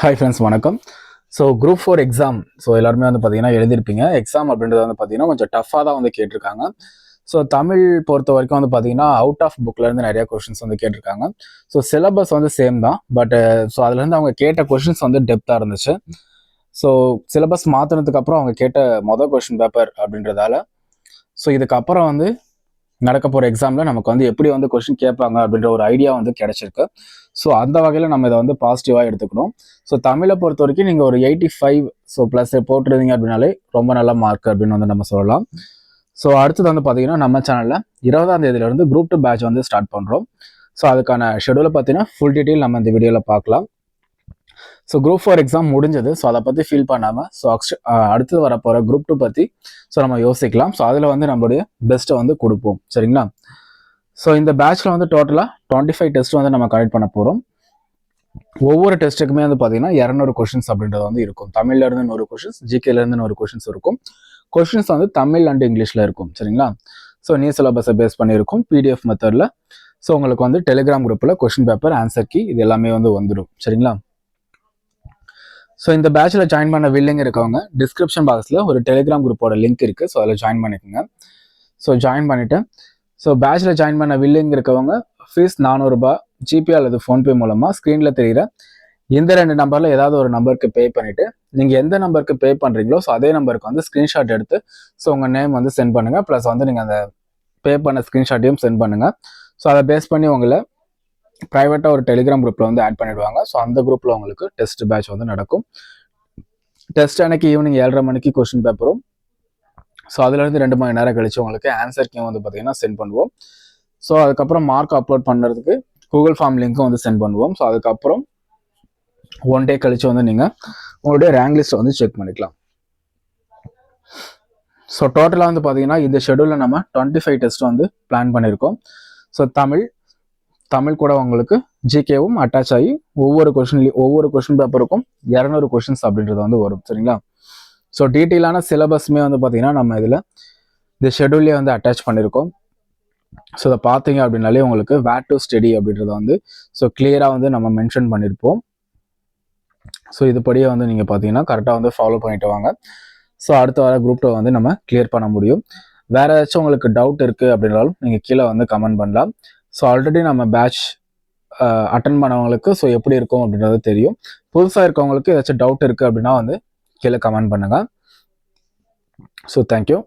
Hi friends வணக்கம். So group four exam so எல்லாருமே வந்து பார்த்தீங்கன்னா எழுதியிருப்பீங்க. எக்ஸாம் அப்படின்றது வந்து பார்த்தீங்கன்னா கொஞ்சம் டஃப்பாக தான் வந்து கேட்டிருக்காங்க. ஸோ தமிழ் பொறுத்த வரைக்கும் வந்து பார்த்தீங்கன்னா அவுட் ஆஃப் புக்லேருந்து நிறைய கொஷின்ஸ் வந்து கேட்டிருக்காங்க. ஸோ சிலபஸ் வந்து சேம் தான். பட் ஸோ அதுலேருந்து அவங்க கேட்ட கொஷின்ஸ் வந்து டெப்த்தாக இருந்துச்சு. ஸோ சிலபஸ் மாற்றினதுக்கப்புறம் அவங்க கேட்ட மொதல் கொஷின் பேப்பர் அப்படின்றதால. ஸோ இதுக்கப்புறம் வந்து நடக்க போகிற எக்ஸாமில் நமக்கு வந்து எப்படி வந்து கொஷின் கேட்பாங்க அப்படின்ற ஒரு ஐடியா வந்து கிடைச்சிருக்கு. ஸோ அந்த வகையில் நம்ம இதை வந்து பாசிட்டிவாக எடுத்துக்கணும். ஸோ தமிழை பொறுத்த வரைக்கும் நீங்கள் ஒரு எயிட்டி ஃபைவ் ஸோ ப்ளஸ் போட்டிருந்தீங்க அப்படின்னாலே ரொம்ப நல்ல மார்க் அப்படின்னு வந்து நம்ம சொல்லலாம். ஸோ அடுத்தது வந்து பார்த்தீங்கன்னா நம்ம சேனலில் இருபதாம் தேதியிலேருந்து குரூப் டூ பேட்ச் வந்து ஸ்டார்ட் பண்ணுறோம் ஸோ அதுக்கான ஷெடியூலை பார்த்தீங்கன்னா ஃபுல் டீட்டெயில் நம்ம இந்த வீடியோவில் பார்க்கலாம். ஸோ குரூப் ஃபோர் எக்ஸாம் முடிஞ்சது. ஸோ அதை பற்றி ஃபீல் பண்ணாமல் ஸோ அடுத்து வரப்போகிற குரூப் டூ பற்றி ஸோ நம்ம யோசிக்கலாம். ஸோ அதில் வந்து நம்மளுடைய பெஸ்ட்டை வந்து கொடுப்போம். சரிங்களா? ஸோ இந்த பேட்ச்சில் வந்து டோட்டலாக டுவெண்ட்டி ஃபைவ் டெஸ்ட் வந்து நம்ம கனெக்ட் பண்ண போகிறோம் ஒவ்வொரு டெஸ்ட்டுக்குமே வந்து பார்த்தீங்கன்னா இரநூறு கொஷின்ஸ் அப்படின்றது வந்து இருக்கும். தமிழ்ல இருந்து நூறு கொஷின்ஸ் ஜிகேல இருந்து நூறு கொஷின்ஸ் இருக்கும். கொஷின்ஸ் வந்து தமிழ் அண்ட் இங்கிலீஷில் இருக்கும். சரிங்களா? ஸோ நியூ சிலபஸை பேஸ் பண்ணியிருக்கும் பிடிஎஃப் மெத்தடில் ஸோ உங்களுக்கு வந்து டெலிகிராம் குரூப்பில் கொஷின் பேப்பர் ஆன்சர் கீ இது எல்லாமே வந்து வந்துடும். சரிங்களா? ஸோ இந்த பேட்சில் ஜாயின் பண்ண வில்லிங் இருக்கவங்க டிஸ்கிரிப்ஷன் பாக்ஸில் ஒரு டெலிகிராம் குரூப்போட லிங்க் இருக்குது ஸோ அதில் ஜாயின் பண்ணிக்கோங்க. ஸோ ஜாயின் பண்ணிவிட்டு ஸோ பேட்சில் ஜாயின் பண்ண வில்லிங் இருக்கவங்க ஃபீஸ் நானூறுரூபா ஜிபே அல்லது ஃபோன்பே மூலமாக ஸ்க்ரீனில் தெரிகிற இந்த ரெண்டு நம்பரில் ஏதாவது ஒரு நம்பருக்கு பே பண்ணிவிட்டு நீங்கள் எந்த நம்பருக்கு பே பண்ணுறீங்களோ ஸோ அதே நம்பருக்கு வந்து ஸ்க்ரீன்ஷாட் எடுத்து ஸோ உங்கள் நேம் வந்து சென்ட் பண்ணுங்கள் ப்ளஸ் வந்து நீங்கள் அந்த பே பண்ண ஸ்க்ரீன்ஷாட்டையும் சென்ட் பண்ணுங்கள் ஸோ அதை பேஸ் பண்ணி உங்களை ப்ரைவேட்டாக ஒரு டெலிகிராம் குரூப்பில் வந்து ஆட் பண்ணிடுவாங்க. ஸோ அந்த குரூப்பில் உங்களுக்கு டெஸ்ட் பேட்ச் வந்து நடக்கும். டெஸ்ட் அன்னைக்கு ஈவினிங் ஏழரை மணிக்கு கொஸ்டின் பேப்பரும் ஸோ அதுலேருந்து ரெண்டு மணி நேரம் கழிச்சு உங்களுக்கு ஆன்சர் கீம் வந்து பார்த்தீங்கன்னா சென்ட் பண்ணுவோம். ஸோ அதுக்கப்புறம் மார்க் அப்லோட் பண்ணுறதுக்கு கூகுள் ஃபார்ம் லிங்க்கும் வந்து சென்ட் பண்ணுவோம். ஸோ அதுக்கப்புறம் ஒன் டே கழிச்சு வந்து நீங்கள் உங்களுடைய ரேங்க் லிஸ்ட்டை வந்து செக் பண்ணிக்கலாம். ஸோ டோட்டலாக வந்து பார்த்தீங்கன்னா இந்த ஷெடியூலில் நம்ம டுவெண்ட்டி ஃபைவ் டெஸ்ட் வந்து பிளான் பண்ணியிருக்கோம் ஸோ தமிழ் தமிழ் கூட உங்களுக்கு ஜிகேவும் அட்டாச் ஆகி ஒவ்வொரு கொஷின்லையும் ஒவ்வொரு கொஷின் பேப்பருக்கும் இரநூறு கொஷின்ஸ் அப்படின்றது வந்து வரும் சரிங்களா? ஸோ டீட்டெயிலான சிலபஸ்மே வந்து பார்த்தீங்கன்னா நம்ம இதில் இந்த ஷெடியூல்லே வந்து அட்டாச் பண்ணியிருக்கோம் ஸோ இதை பார்த்தீங்க அப்படின்னாலே உங்களுக்கு வேட் டு ஸ்டடி அப்படின்றத வந்து ஸோ கிளியராக வந்து நம்ம மென்ஷன் பண்ணியிருப்போம் ஸோ இதுபடியே வந்து நீங்கள் பார்த்தீங்கன்னா கரெக்டாக வந்து ஃபாலோ பண்ணிட்டு வாங்க. ஸோ அடுத்த வர குரூப் டூ வந்து நம்ம கிளியர் பண்ண முடியும். வேறு ஏதாச்சும் உங்களுக்கு டவுட் இருக்குது அப்படின்னாலும் நீங்கள் கீழே வந்து கமெண்ட் பண்ணலாம். ஸோ ஆல்ரெடி நம்ம பேட்ச் அட்டன் பண்ணவங்களுக்கு ஸோ எப்படி இருக்கும் அப்படின்றது தெரியும். புதுசாக இருக்கவங்களுக்கு ஏதாச்சும் டவுட் இருக்குது அப்படின்னா வந்து கீழே கமெண்ட் பண்ணுங்கள் ஸோ தேங்க்யூ